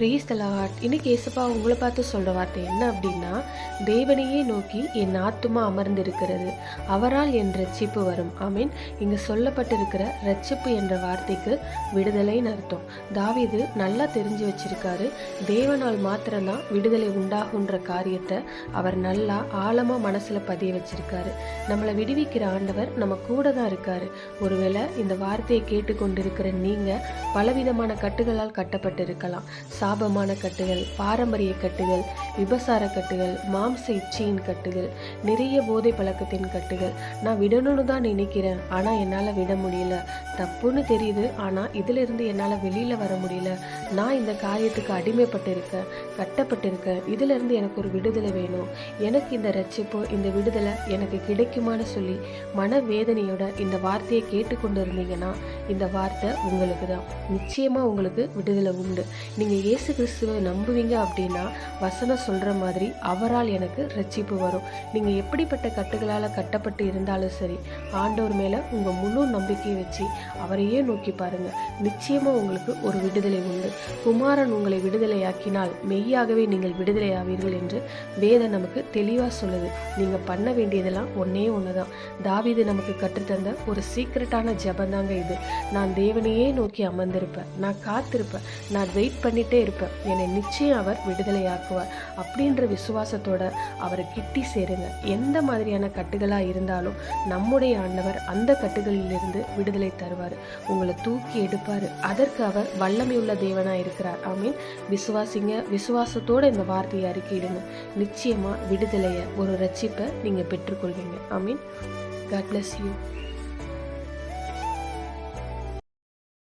Brace தலாட் இன்னைக்கு ஏசப்பா உங்களை பார்த்து சொல்கிற வார்த்தை என்ன அப்படின்னா தேவனையே நோக்கி என் ஆத்துமா அமர்ந்திருக்கிறது. அவரால் என் ரட்சிப்பு வரும். ஆமீன் இங்கே சொல்லப்பட்டிருக்கிற ரட்சிப்பு என்ற வார்த்தைக்கு விடுதலைன்னு அர்த்தம். தாவிது நல்லா தெரிஞ்சு வச்சிருக்காரு. தேவனால் மாத்திரம்தான் விடுதலை உண்டாகுன்ற காரியத்தை அவர் நல்லா ஆழமாக மனசில் பதிய வச்சிருக்காரு. நம்மளை விடுவிக்கிற ஆண்டவர் நம்ம கூட தான் இருக்காரு. ஒருவேளை இந்த வார்த்தையை கேட்டுக்கொண்டிருக்கிற நீங்கள் பலவிதமான கட்டுகளால் கட்டப்பட்டு இருக்கலாம் சாபமான கட்டுகள் பாரம்பரிய கட்டுகள் விபசார கட்டுகள் மாம்ச இச்சையின் கட்டுகள் நிறைய போதை பழக்கத்தின் கட்டுகள். நான் விடணும்னு தான் நினைக்கிறேன். ஆனால் என்னால் விட முடியல. தப்புன்னு தெரியுது. ஆனால் இதிலிருந்து என்னால் வெளியில் வர முடியல. நான் இந்த காரியத்துக்கு அடிமைப்பட்டு இருக்கேன் கட்டப்பட்டிருக்கேன். இதிலிருந்து எனக்கு ஒரு விடுதலை வேணும். எனக்கு இந்த ரட்சிப்பு இந்த விடுதலை எனக்கு கிடைக்குமான்னு சொல்லி மனவேதனையோட இந்த வார்த்தையை கேட்டுக்கொண்டு இருந்தீங்கன்னா இந்த வார்த்தை உங்களுக்கு தான் நிச்சயமாக உங்களுக்கு விடுதலை உண்டு. நீங்கள் இயேசு கிறிஸ்துவை நம்புவீங்க அப்படின்னா வசனம் சொல்கிற மாதிரி அவரால் எனக்கு ரட்சிப்பு வரும். நீங்கள் எப்படிப்பட்ட கட்டுகளால் கட்டப்பட்டு இருந்தாலும் சரி ஆண்டவர் மேலே உங்கள் முழு நம்பிக்கையை வச்சு அவரையே நோக்கி பாருங்கள் நிச்சயமாக உங்களுக்கு ஒரு விடுதலை உண்டு. குமாரன் உங்களை விடுதலையாக்கினால் மெய்யாகவே நீங்கள் விடுதலையாவீர்கள் என்று வேதம் நமக்கு தெளிவாக சொல்லுது. நீங்கள் பண்ண வேண்டியதெல்லாம் ஒன்றே ஒன்று தான் தாவீது நமக்கு கற்றுத்தந்த ஒரு சீக்ரெட்டான ஜபந்தாங்க இது. நான் தேவனையே நோக்கி அமர்ந்திருப்பேன். நான் காத்திருப்பேன். நான் வெயிட் பண்ணிட்டே இருப்பேன். என்னை நிச்சயம் அவர் விடுதலையாக்குவார். அப்படின்ற விசுவாசத்தோட அவரை கிட்டி சேருங்க. எந்த மாதிரியான கட்டுகளாக இருந்தாலும் நம்முடைய ஆண்டவர் அந்த கட்டுகளிலிருந்து விடுதலை தருவார். உங்களை தூக்கி எடுப்பார். அதற்கு அவர் வல்லமையுள்ள தேவனாக இருக்கிறார். ஐ விசுவாசிங்க விசுவாசத்தோட இந்த வார்த்தையை அறிக்கையிடுங்க. நிச்சயமாக விடுதலையை ஒரு ரட்சிப்பை நீங்கள் பெற்றுக்கொள்வீங்க. I mean God bless you